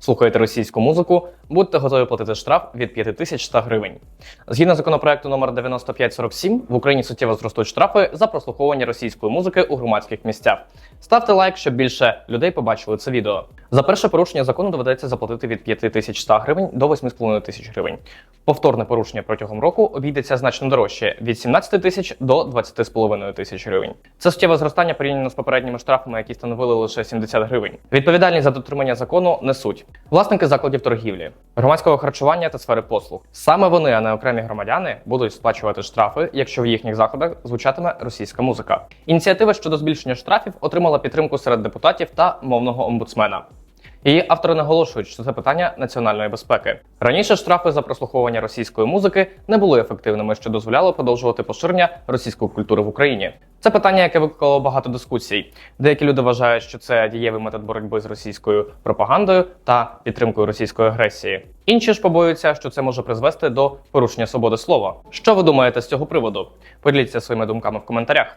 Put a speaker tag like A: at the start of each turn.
A: слухаєте російську музику, будьте готові платити штраф від 5100 гривень. Згідно законопроекту номер 9547, в Україні суттєво зростуть штрафи за прослуховування російської музики у громадських місцях. Ставте лайк, щоб більше людей побачили це відео. За перше порушення закону доведеться заплатити від 5100 гривень до 8,5 тисяч гривень. Повторне порушення протягом року обійдеться значно дорожче від 17 тисяч до 20,5 тисяч гривень. Це суттєве зростання порівняно з попередніми штрафами, які становили лише 70 гривень. Відповідальність за дотримання закону несуть власники закладів торгівлі, громадського харчування та сфери послуг. Саме вони, а не окремі громадяни, будуть сплачувати штрафи, якщо в їхніх заходах звучатиме російська музика. Ініціатива щодо збільшення штрафів отримала підтримку серед депутатів та мовного омбудсмена. Її автори наголошують, що це питання національної безпеки. Раніше штрафи за прослуховування російської музики не були ефективними, що дозволяло продовжувати поширення російської культури в Україні. Це питання, яке викликало багато дискусій. Деякі люди вважають, що це дієвий метод боротьби з російською пропагандою та підтримкою російської агресії. Інші ж побоюються, що це може призвести до порушення свободи слова. Що ви думаєте з цього приводу? Поділіться своїми думками в коментарях.